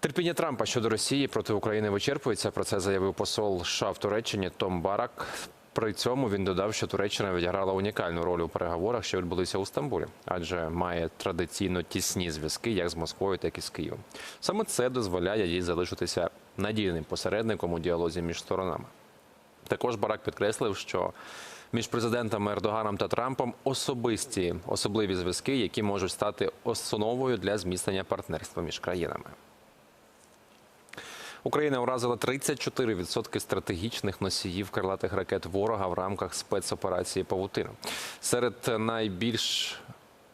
Терпіння Трампа щодо Росії проти України вичерпується. Про це заявив посол США в Туреччині Том Барак. При цьому він додав, що Туреччина відіграла унікальну роль у переговорах, що відбулися у Стамбулі, адже має традиційно тісні зв'язки як з Москвою, так і з Києвом. Саме це дозволяє їй залишитися надійним посередником у діалозі між сторонами. Також Барак підкреслив, що між президентами Ердоганом та Трампом особисті особливі зв'язки, які можуть стати основою для зміцнення партнерства між країнами. Україна уразила 34% стратегічних носіїв крилатих ракет ворога в рамках спецоперації Павутина. Серед найбільш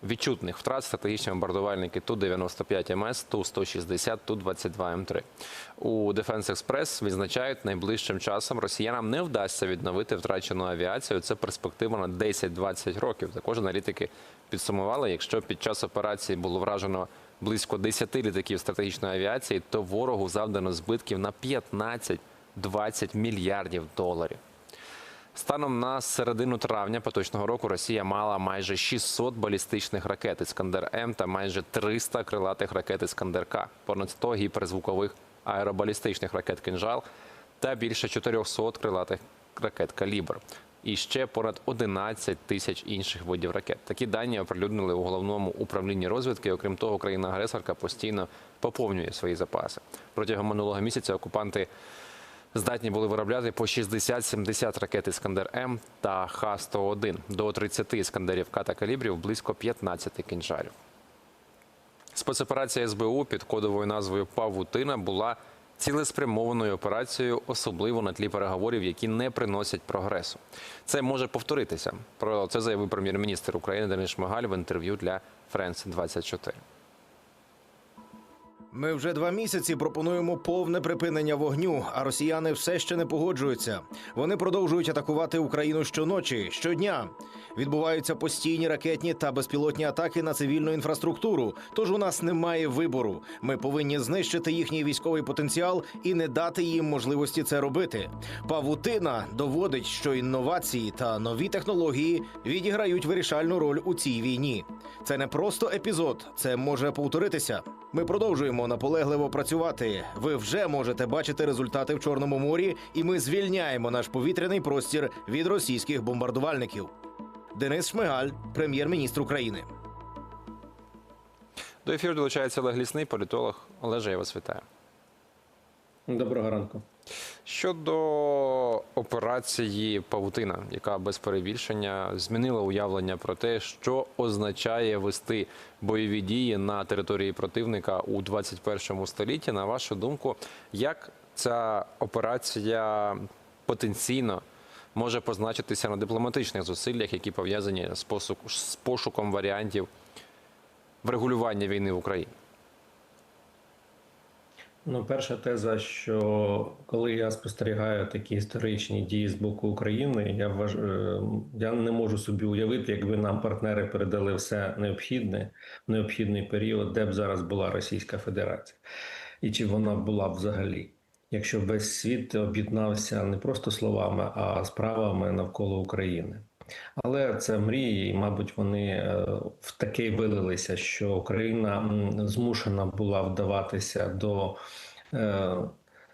відчутних втрат стратегічні бомбардувальники Ту-95 МС, Ту-160, Ту-22 М3. У Defense Express відзначають, найближчим часом росіянам не вдасться відновити втрачену авіацію. Це перспектива на 10-20 років. Також аналітики підсумували, якщо під час операції було вражено близько 10 літаків стратегічної авіації, то ворогу завдано збитків на 15-20 мільярдів доларів. Станом на середину травня поточного року Росія мала майже 600 балістичних ракет Іскандер М та майже 300 крилатих ракет Іскандер К, понад 100 гіперзвукових аеробалістичних ракет «Кинжал» та більше 400 крилатих ракет Калібр. І ще понад 11 тисяч інших видів ракет. Такі дані оприлюднили у головному управлінні розвідки. Окрім того, країна-агресорка постійно поповнює свої запаси. Протягом минулого місяця окупанти здатні були виробляти по 60-70 ракет Іскандер М та Х-101, до 30 іскандерів К та калібрів, близько 15 кінжалів. Спецоперація СБУ під кодовою назвою Павутина була цілеспрямованою операцією, особливо на тлі переговорів, які не приносять прогресу. Це може повторитися. Про це заявив прем'єр-міністр України Денис Шмигаль в інтерв'ю для France 24. Ми вже два місяці пропонуємо повне припинення вогню, а росіяни все ще не погоджуються. Вони продовжують атакувати Україну щоночі, щодня. Відбуваються постійні ракетні та безпілотні атаки на цивільну інфраструктуру. Тож у нас немає вибору. Ми повинні знищити їхній військовий потенціал і не дати їм можливості це робити. Павутина доводить, що інновації та нові технології відіграють вирішальну роль у цій війні. Це не просто епізод, це може повторитися. Ми продовжуємо наполегливо працювати. Ви вже можете бачити результати в Чорному морі, і ми звільняємо наш повітряний простір від російських бомбардувальників. Денис Шмигаль, прем'єр-міністр України. До ефіру долучається Олег Лісний, політолог. Олеже, я вас вітаю. Доброго ранку. Щодо операції Павутина, яка без перебільшення змінила уявлення про те, що означає вести бойові дії на території противника у 21 столітті. На вашу думку, як ця операція потенційно може позначитися на дипломатичних зусиллях, які пов'язані з пошуком варіантів врегулювання війни в Україні? Ну, перша теза, що коли я спостерігаю такі історичні дії з боку України, я вваж... е, я не можу собі уявити, якби нам партнери передали все необхідне в необхідний період, де б зараз була Російська Федерація, і чи вона була б взагалі, якщо весь світ об'єднався не просто словами, а справами навколо України. Але це мрії, і, мабуть, вони е, в таке вилилися, що Україна змушена була вдаватися до е,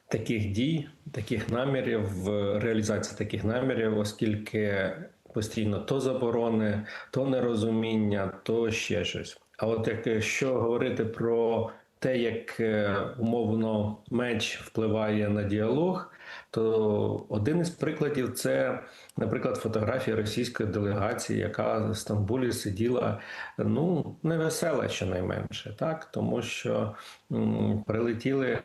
таких дій, таких намірів, реалізації таких намірів, оскільки постійно то заборони, то нерозуміння, то ще щось. А от якщо говорити про те, як е, умовно меч впливає на діалог, то один із прикладів це, наприклад, фотографія російської делегації, яка в Стамбулі сиділа ну невесела, щонайменше, так тому що м, прилетіли.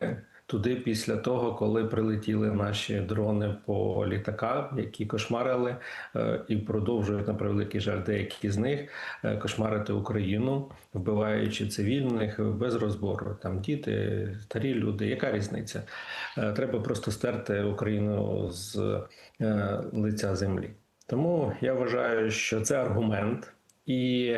Туди після того, коли прилетіли наші дрони по літакам, які кошмарили е, і продовжують на превеликий жаль деякі з них е, кошмарити Україну, вбиваючи цивільних без розбору. Там діти, старі люди. Яка різниця? Е, Треба просто стерти Україну з лиця землі. Тому я вважаю, що це аргумент. І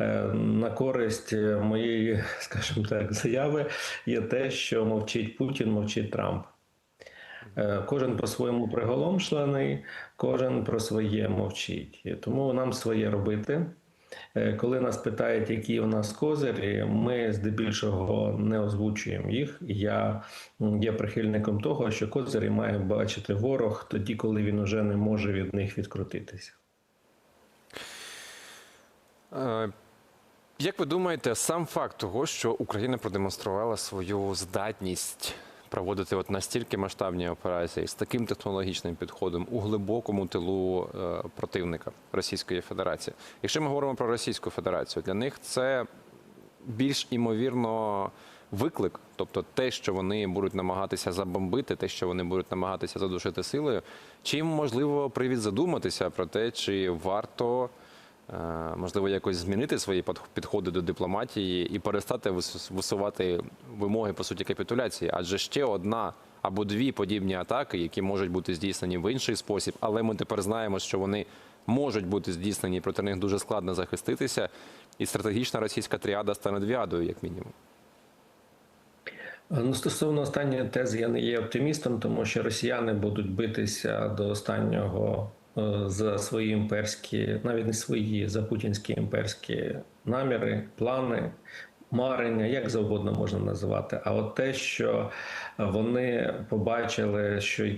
е, на користь моєї, скажімо так, заяви є те, що мовчить Путін, мовчить Трамп. Е, Кожен по-своєму приголомшлений, кожен про своє мовчить. Тому нам своє робити. Е, Коли нас питають, які у нас козирі, ми здебільшого не озвучуємо їх. Я є прихильником того, що козирі має бачити ворог тоді, коли він уже не може від них відкрутитися. Е, Як ви думаєте, сам факт того, що Україна продемонструвала свою здатність проводити от настільки масштабні операції з таким технологічним підходом у глибокому тилу е, противника Російської Федерації? Якщо ми говоримо про Російську Федерацію, для них це більш імовірно виклик, тобто те, що вони будуть намагатися забомбити, те, що вони будуть намагатися задушити силою, чи їм можливо привід задуматися про те, чи варто. Е, можливо, якось змінити свої підходи до дипломатії і перестати висувати вимоги по суті капітуляції, адже ще одна або дві подібні атаки, які можуть бути здійснені в інший спосіб, але ми тепер знаємо, що вони можуть бути здійснені, проти них дуже складно захиститися, і стратегічна російська тріада стане двіадою, як мінімум. Ну, стосовно останньої тези, я не є оптимістом, тому що росіяни будуть битися до останнього за свої імперські, навіть не свої, за путінські імперські наміри, плани, марення, як завгодно можна називати. А от те, що вони побачили, що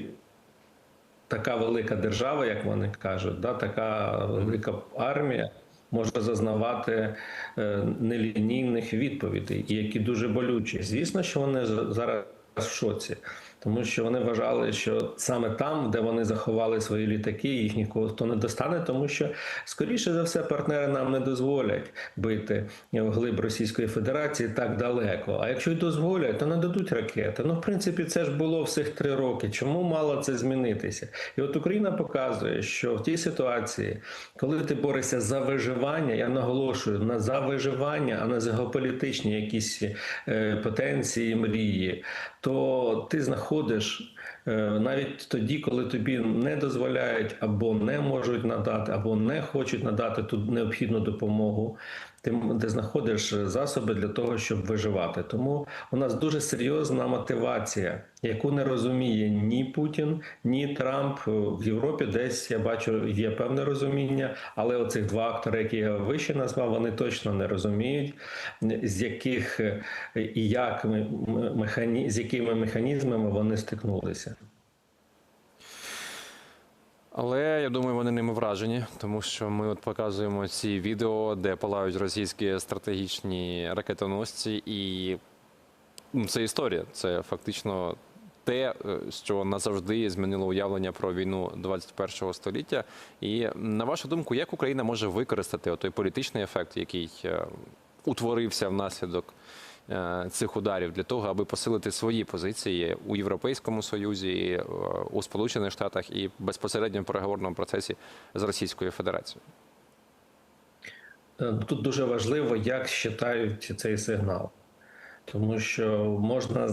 така велика держава, як вони кажуть, да, така велика армія може зазнавати е, нелінійних відповідей, які дуже болючі. Звісно, що вони зараз в шоці, тому що вони вважали, що саме там, де вони заховали свої літаки, їх нікого хто не достане, тому що скоріше за все партнери нам не дозволять бити глиб Російської Федерації так далеко. А якщо й дозволять, то не дадуть ракети. Ну, в принципі, це ж було всіх три роки. Чому мало це змінитися? І от Україна показує, що в тій ситуації, коли ти борешся за виживання, я наголошую на за виживання, а не за геополітичні якісь е, потенції, мрії, то ти знаходиш. е, Навіть тоді, коли тобі не дозволяють або не можуть надати, або не хочуть надати ту необхідну допомогу, ти, м- ти знаходиш засоби для того, щоб виживати. Тому у нас дуже серйозна мотивація, яку не розуміє ні Путін, ні Трамп в Європі. Десь я бачу є певне розуміння, але оцих два актори, які я вище назвав, вони точно не розуміють, з яких і як з якими механізмами вони стикнулися. Але я думаю, вони ними вражені, тому що ми от показуємо ці відео, де палають російські стратегічні ракетоносці, і ну, це історія. Це фактично те, е, що назавжди змінило уявлення про війну 21 століття. І на вашу думку, як Україна може використати той політичний ефект, який е, утворився внаслідок цих ударів для того, аби посилити свої позиції у Європейському Союзі, е, у Сполучених Штатах і безпосередньо в переговорному процесі з Російською Федерацією? Е, Тут дуже важливо, як считають цей сигнал. Тому що можна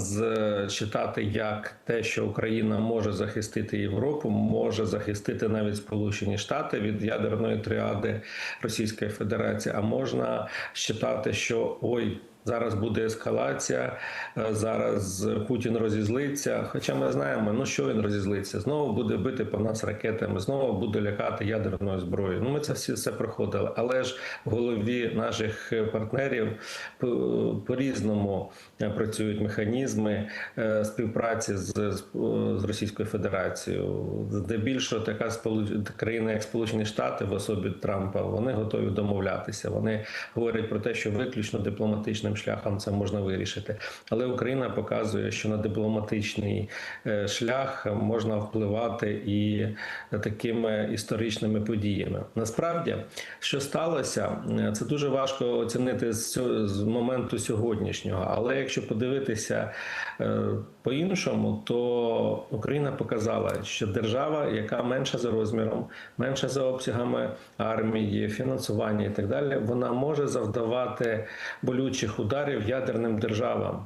читати як те, що Україна може захистити Європу, може захистити навіть Сполучені Штати від ядерної тріади Російської Федерації, а можна читати, що ой. Зараз буде ескалація, е, зараз Путін розізлиться. Хоча ми знаємо, ну що він розізлиться, знову буде бити по нас ракетами, знову буде лякати ядерною зброєю. Ну ми це всі все проходили. Але ж в голові наших партнерів по- по-різному е, працюють механізми е, співпраці з, з, Російською Федерацією. Здебільшого така країна, як Сполучені Штати в особі Трампа, вони готові домовлятися. Вони говорять про те, що виключно дипломатичним шляхом це можна вирішити. Але Україна показує, що на дипломатичний е, шлях можна впливати і такими історичними подіями. Насправді, що сталося, е, це дуже важко оцінити з, моменту сьогоднішнього. Але якщо подивитися е, по-іншому, то Україна показала, що держава, яка менша за розміром, менша за обсягами армії, фінансування і так далі, вона може завдавати болючих ударів ядерним державам.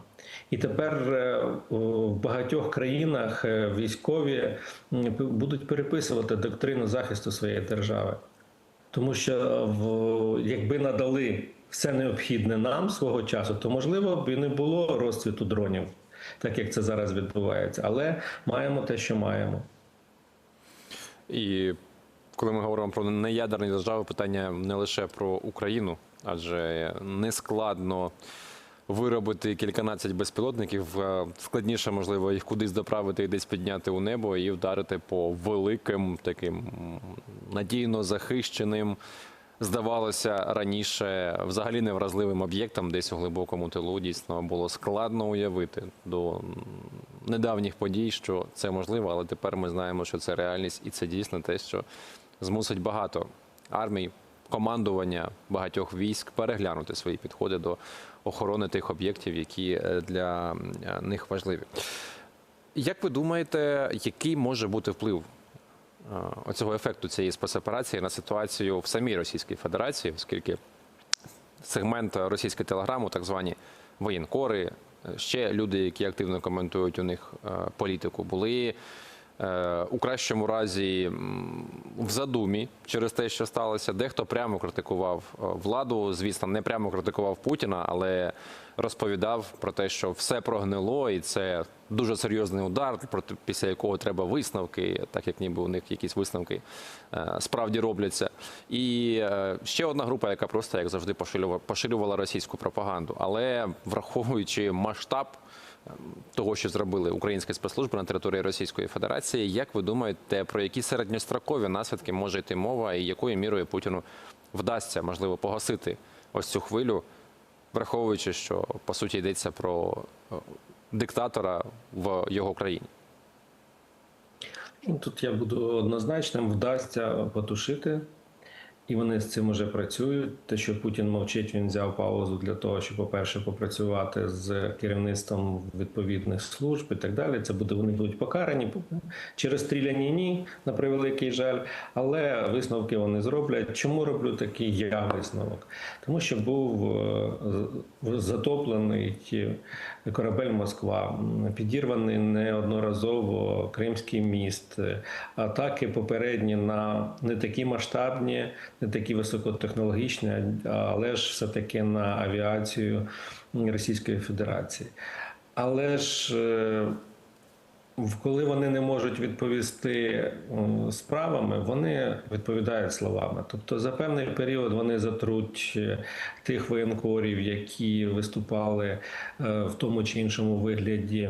І тепер е, в багатьох країнах е, військові будуть переписувати доктрину захисту своєї держави. Тому що в, якби надали все необхідне нам свого часу, то можливо б і не було розцвіту дронів, так як це зараз відбувається. Але маємо те, що маємо. І коли ми говоримо про неядерні держави, питання не лише про Україну, адже нескладно виробити кільканадцять безпілотників. е, Складніше, можливо, їх кудись доправити і десь підняти у небо і вдарити по великим таким надійно захищеним. Здавалося, раніше взагалі невразливим об'єктам, десь у глибокому тилу дійсно було складно уявити до недавніх подій, що це можливо, але тепер ми знаємо, що це реальність, і це дійсно те, що змусить багато армій, командування багатьох військ переглянути свої підходи до охорони тих об'єктів, які е, для е, них важливі. Як ви думаєте, який може бути вплив е, оцього ефекту цієї спецоперації на ситуацію в самій Російській Федерації, оскільки сегмент російської телеграму, так звані воєнкори, ще люди, які активно коментують у них політику, були у кращому разі в задумі через те, що сталося. Дехто прямо критикував е, владу, звісно, не прямо критикував Путіна, але розповідав про те, що все прогнило, і це дуже серйозний удар, після якого треба висновки, так як ніби у них якісь висновки е, справді робляться. І е, ще одна група, яка просто як завжди поширювала, поширювала російську пропаганду, але враховуючи масштаб е, того, що зробили українські спецслужби на території Російської Федерації, як ви думаєте, про які середньострокові наслідки може йти мова, і якою мірою Путіну вдасться можливо погасити ось цю хвилю, враховуючи, що по суті йдеться про е, диктатора в його країні? Ну, Тут я буду однозначним, вдасться потушити, і вони з цим вже працюють. Те, що Путін мовчить, він взяв паузу для того, щоб, по-перше, попрацювати з керівництвом відповідних служб і так далі. Це буде вони будуть покарані через стріляні ні, на превеликий жаль. Але висновки вони зроблять. Чому роблю такий я висновок? Тому що був е, затоплений корабель Москва, підірваний неодноразово Кримський міст, атаки попередні на не такі масштабні, не такі високотехнологічні, але ж все-таки на авіацію Російської Федерації. Але ж е, коли вони не можуть відповісти справами, вони відповідають словами. Тобто за певний період вони затруть е, тих воєнкорів, які виступали е, в тому чи іншому вигляді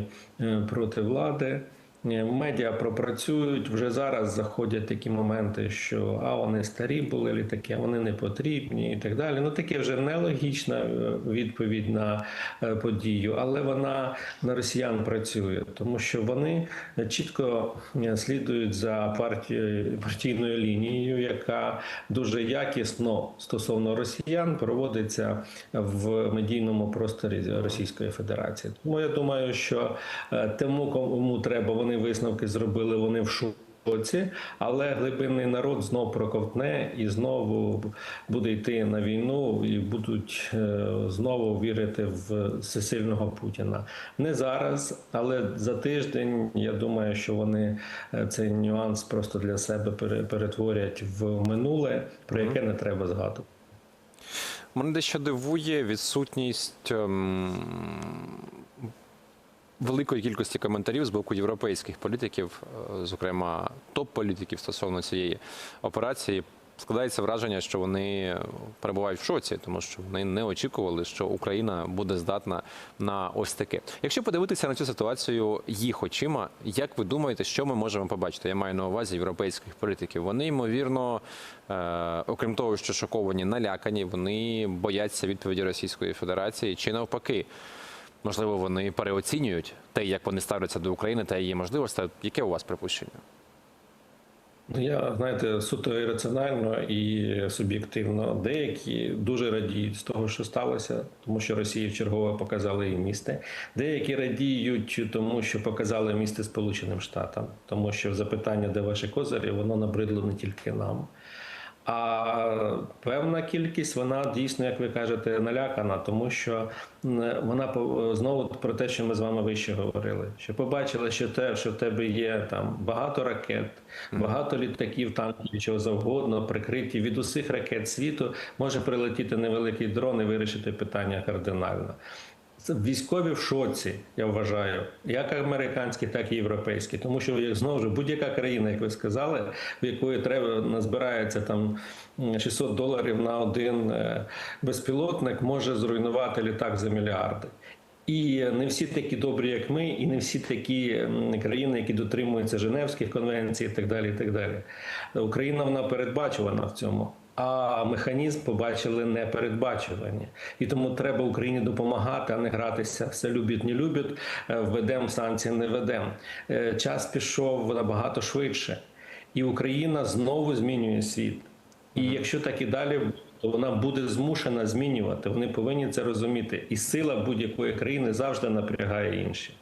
проти влади. Медіа пропрацюють вже зараз. Заходять такі моменти, що а вони старі були літаки, а вони не потрібні, і так далі. Ну таке вже нелогічна е, відповідь на е, подію, але вона на росіян працює, тому що вони чітко е, слідують за партією партійною лінією, яка дуже якісно стосовно росіян проводиться в медійному просторі Російської Федерації. Тому я думаю, що тому, кому треба, вони висновки зробили, вони в шоці, але глибинний народ знов проковтне і знову буде йти на війну, і будуть е, знову вірити в всесильного Путіна. Не зараз, але за тиждень я думаю, що вони е, цей нюанс просто для себе перетворять в минуле, про яке не треба згадувати. Мене дещо дивує відсутність ем, великої кількості коментарів з боку європейських політиків, е, зокрема топ-політиків стосовно цієї операції. Складається враження, що вони перебувають в шоці, тому що вони не очікували, що Україна буде здатна на ось таке. Якщо подивитися на цю ситуацію їх очима, як ви думаєте, що ми можемо побачити? Я маю на увазі європейських політиків. Вони ймовірно, е, окрім того, що шоковані, налякані, вони бояться відповіді Російської Федерації чи навпаки. Можливо, вони переоцінюють те, як вони ставляться до України та її можливостей. Яке у вас припущення? Ну, я знаєте, суто ірраціонально і суб'єктивно. Деякі дуже радіють з того, що сталося, тому що Росії вчергове показали їм місце. Деякі радіють, тому що показали місце Сполученим Штатам, тому що запитання, де ваші козирі, воно набридло не тільки нам. А певна кількість вона дійсно, як ви кажете, налякана, тому що вона знову про те, що ми з вами вище говорили, що побачила, що те, що в тебе є там багато ракет, багато літаків, танків, чого завгодно, прикриті від усіх ракет світу, може прилетіти невеликий дрон і вирішити питання кардинально. Військові в шоці, я вважаю, як американські, так і європейські. Тому що знову ж будь-яка країна, як ви сказали, в якої треба назбирається там 600 доларів на один е, безпілотник, може зруйнувати літак за мільярди. І не всі такі добрі, як ми, і не всі такі країни, які дотримуються Женевських конвенцій, і так далі. І так далі. Україна вона передбачувана в цьому. А механізм побачили непередбачувані. І тому треба Україні допомагати, а не гратися. Все любить, не любить, е, введемо санкції, не ведемо. Е, Час пішов набагато швидше, і Україна знову змінює світ. І якщо так і далі, то вона буде змушена змінювати. Вони повинні це розуміти. І сила будь-якої країни завжди напрягає інші.